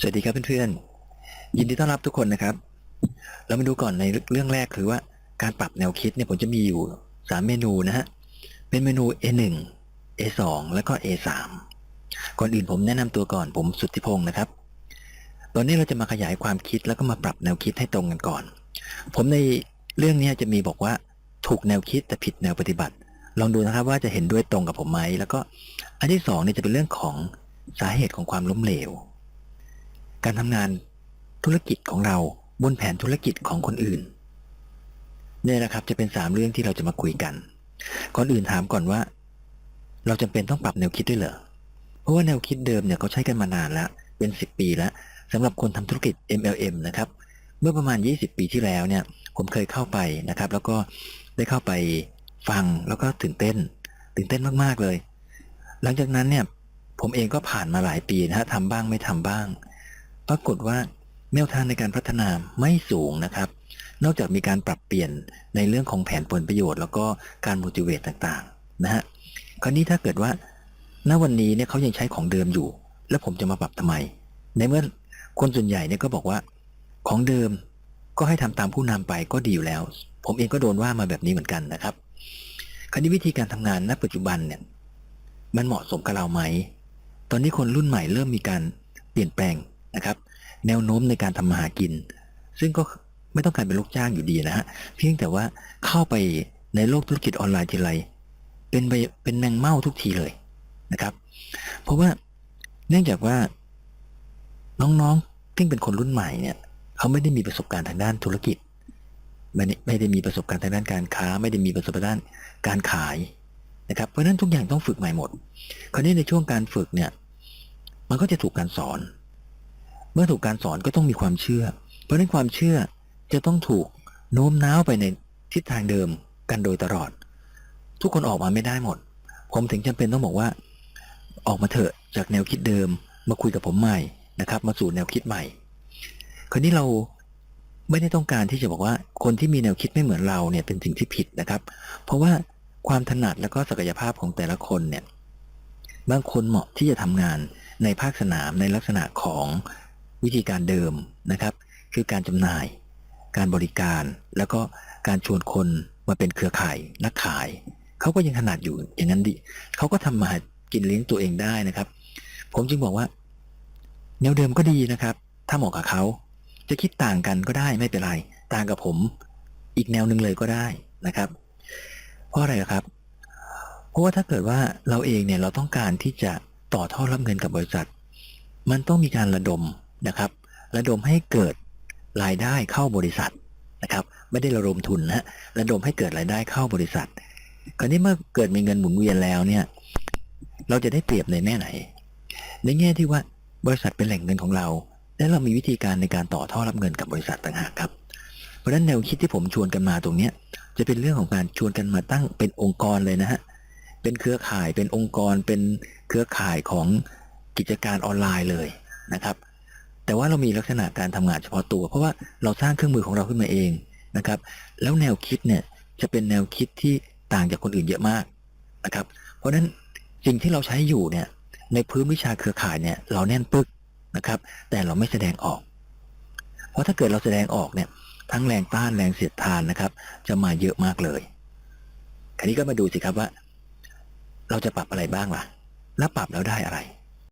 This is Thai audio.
สวัสดีครับเพื่อนๆยินดีต้อนรับทุกคนนะครับ เรามาดูก่อนในเรื่องแรกคือว่าการปรับแนวคิดเนี่ยผมจะมีอยู่ 3 เมนูนะฮะเป็นเมนู A1 A2 แล้วก็ A3 ก่อนอื่นผมแนะนำตัวก่อนผมสุทธิพงศ์นะครับ ตอนนี้เราจะมาขยายความคิดแล้วก็มาปรับแนวคิดให้ตรงกันก่อน ผมในเรื่องนี้จะมีบอกว่าถูกแนวคิดแต่ผิดแนวปฏิบัติ ลองดูนะครับว่าจะเห็นด้วยตรงกับผมไหมแล้วก็อันที่สองเนี่ยจะเป็นเรื่องของสาเหตุของความล้มเหลว การทำงานธุรกิจของเราบนแผนธุรกิจของคนอื่นเนี่ยนะครับจะเป็นสามเรื่องที่เราจะมาคุยกัน ก่อนอื่นถามก่อนว่า เราจำเป็นต้องปรับแนวคิดด้วยเหรอ เพราะว่าแนวคิดเดิมเนี่ยเขาใช้กันมานานแล้วเป็นสิบปีแล้วสำหรับคนทำธุรกิจ MLM นะครับเมื่อประมาณ 20 ปีที่แล้วเนี่ย ผมเคยเข้าไปนะครับ แล้วก็ได้เข้าไปฟังแล้วก็ตื่นเต้น ตื่นเต้นมากๆเลย หลังจากนั้นเนี่ย ผมเองก็ผ่านมาหลายปีนะฮะทำบ้างไม่ทำบ้าง ปรากฏว่าแนวทางในการพัฒนาไม่สูงนะครับ นอกจากมีการปรับเปลี่ยนในเรื่องของแผนผลประโยชน์ แล้วก็การ motivate ต่างๆนะฮะคราวนี้ถ้าเกิดว่าณวันนี้เนี่ยเขายังใช้ของเดิมอยู่ แล้วผมจะมาปรับทำไม ในเมื่อคนส่วนใหญ่เนี่ยก็บอกว่าของเดิมก็ให้ทำตามผู้นำไปก็ดีอยู่แล้ว ผมเองก็โดนว่ามาแบบนี้เหมือนกันนะครับ คราวนี้วิธีการทำงานณปัจจุบันเนี่ยมันเหมาะสมกับเราไหม ตอนนี้คนรุ่นใหม่เริ่มมีการเปลี่ยนแปลง นะครับ แนวโน้มในการทำมาหากิน ซึ่งก็ไม่ต้องการเป็นลูกจ้างอยู่ดีนะฮะเพียงแต่ว่าเข้าไปในโลกธุรกิจออนไลน์ทีไรเป็นไปเป็นแมงเม่าทุกทีเลยนะครับ เพราะว่าเนื่องจากว่าน้องๆที่เป็นคนรุ่นใหม่เนี่ยเขาไม่ได้มีประสบการณ์ทางด้านธุรกิจไม่ได้ม่ได้มีประสบการณ์ทางด้านการค้า ไม่ได้มีประสบการณ์ด้านการขายนะครับเพราะฉะนั้นทุกอย่างต้องฝึกใหม่หมด คราวนี้ในช่วงการฝึกเนี่ย มันก็จะถูกการสอน มื่อถูกการสอนก็ต้องมีความเชื่อ เพราะฉะนั้นความเชื่อจะต้องถูกโน้มน้าวไปในทิศทางเดิมกันโดยตลอด ทุกคนออกมาไม่ได้หมด ผมถึงจำเป็นต้องบอกว่า ออกมาเถอะจากแนวคิดเดิมมาคุยกับผมใหม่นะครับ มาสู่แนวคิดใหม่ คราวนี้เราไม่ได้ต้องการที่จะบอกว่าคนที่มีแนวคิดไม่เหมือนเราเนี่ยเป็นสิ่งที่ผิดนะครับ เพราะว่าความถนัดและก็ศักยภาพของแต่ละคนเนี่ยบางคนเหมาะที่จะทำงานในภาคสนามในลักษณะของ วิธีการเดิมนะครับ คือการจำหน่าย การบริการ แล้วก็การชวนคนมาเป็นเครือข่ายนักขาย เขาก็ยังถนัดอยู่อย่างนั้นดิเขาก็ทำมาหากินเลี้ยงตัวเองได้นะครับ ผมจึงบอกว่า แนวเดิมก็ดีนะครับ ถ้าเหมาะกับเขาจะคิดต่างกันก็ได้ไม่เป็นไร ต่างกับผมอีกแนวหนึ่งเลยก็ได้นะครับ เพราะอะไรครับ เพราะว่าถ้าเกิดว่าเราเองเนี่ยเราต้องการที่จะต่อท่อรับเงินกับบริษัท มันต้องมีการระดม นะครับระดมให้เกิดรายได้เข้าบริษัทนะครับ ไม่ได้ระดมทุนนะระดมให้เกิดรายได้เข้าบริษัท คราวนี้เมื่อเกิดมีเงินหมุนเวียนแล้วเนี่ย เราจะได้เปรียบในแง่ไหน ในแง่ที่ว่าบริษัทเป็นแหล่งเงินของเรา และเรามีวิธีการในการต่อท่อรับเงินกับบริษัทต่างหากครับ เพราะฉะนั้นแนวคิดที่ผมชวนกันมาตรงเนี้ยจะเป็นเรื่องของการชวนกันมาตั้งเป็นองค์กรเลยนะฮะเป็นเครือข่ายเป็นองค์กรเป็นเครือข่ายของกิจการออนไลน์เลยนะครับ แต่ว่าเรามีลักษณะการทำงานเฉพาะตัว เพราะว่าเราสร้างเครื่องมือของเราขึ้นมาเองนะครับ แล้วแนวคิดเนี่ยจะเป็นแนวคิดที่ต่างจากคนอื่นเยอะมากนะครับ เพราะฉะนั้นสิ่งที่เราใช้อยู่เนี่ยในพื้นวิชาเครือข่ายเนี่ยเราแน่นปึ๊กนะครับ แต่เราไม่แสดงออก เพราะถ้าเกิดเราแสดงออกเนี่ยทั้งแรงต้านแรงเสียดทานนะครับ จะมาเยอะมากเลยคราวนี้ก็มาดูสิครับว่า เราจะปรับอะไรบ้างล่ะ แล้วปรับแล้วได้อะไร